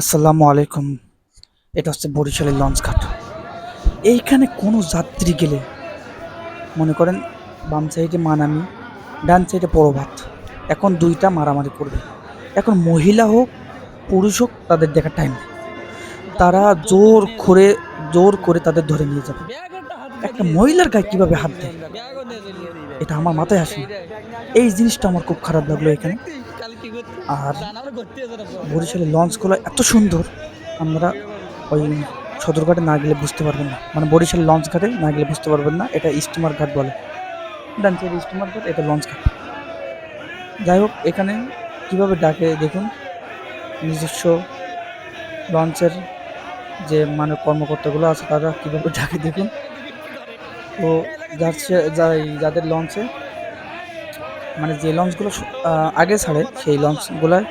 আসসালামু আলাইকুম। এটা হচ্ছে বরিশালের লঞ্চ ঘাট। এইখানে কোনো যাত্রী গেলে মনে করেন বাম সাইডে মানামি, ডান সাইডে প্রভাত এখন দুইটা মারামারি করবে। এখন মহিলা হোক, পুরুষ হোক, তাদের দেখার টাইম তারা জোর করে জোর করে তাদের ধরে নিয়ে যাবে। একটা মহিলার গায়ে কীভাবে হাত দেয়? এটা আমার মাথায় আসে এই জিনিসটা আমার খুব খারাপ লাগল এখানে। আর বরিশালের লঞ্চগুলো এত সুন্দর আমরা ওই সদরঘাটে না গেলে বুঝতে পারবেন না। মানে বরিশাল লঞ্চ ঘাটে না গেলে বুঝতে পারবেন না, এটা স্টিমার ঘাট বলে। ডান সাইডে স্টিমার ঘাট এটা লঞ্চ ঘাট। যাই হোক, এখানে কীভাবে ডাকে দেখুন, নিজস্ব লঞ্চের যে মানে কর্মকর্তাগুলো আছে, তারা কীভাবে ডাকে দেখুন। তো যার যাই- যাদের লঞ্চে মানে যে লঞ্চগুলো আগে ছাড়ে, সেই লঞ্চগুলোয়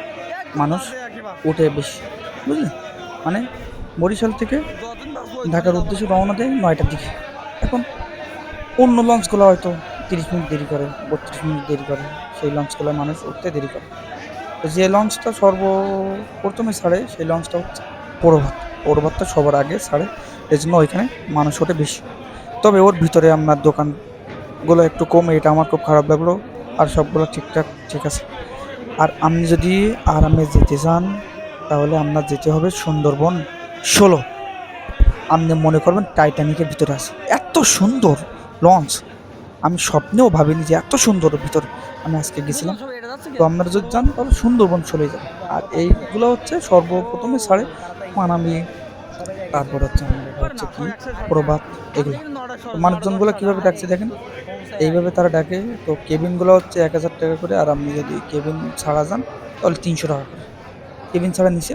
মানুষ উঠে বেশি বুঝলেন মানে বরিশাল থেকে ঢাকার উদ্দেশ্যে রওনা দেয় নয়টার দিকে। এখন অন্য লঞ্চগুলো হয়তো তিরিশ মিনিট দেরি করে, বত্রিশ মিনিট দেরি করে, সেই লঞ্চগুলো মানুষ উঠতে দেরি করে। তো যে লঞ্চটা সর্বপ্রথমে ছাড়ে, সেই লঞ্চটা হচ্ছে পৌরভাত পৌরভাতটা সবার আগে ছাড়ে, এই জন্য ওইখানে মানুষ ওঠে বেশি। তবে ওর ভিতরে আপনার দোকানগুলো একটু কমে, এটা আমার খুব খারাপ লাগল। আর সবগুলো ঠিকঠাক ঠিক আছে। আর আপনি যদি আরামে যেতে চান তাহলে আপনার যেতে হবে সুন্দরবন ষোলো। আপনি মনে করবেন টাইটানিকের ভিতরে আছে। এত সুন্দর লঞ্চ। আমি স্বপ্নেও ভাবিনি যে এত সুন্দর ভিতর আমি আজকে গেছিলাম। তো আপনারা যদি যান তাহলে সুন্দরবন চলে যাবে আর এইগুলো হচ্ছে সর্বপ্রথমে ছাড়ে মানামি তারপর হচ্ছে আমাদের হচ্ছে কি? প্রভাত, এগুলো। মানুষজনগুলো কীভাবে ডাকছে দেখেন? এইভাবে তারা ডাকে। তো কেবিনগুলো হচ্ছে এক হাজার টাকা করে। আর আপনি যদি কেবিন ছাড়া যান, তাহলে তিনশো টাকা করে। কেবিন ছাড়া নিচে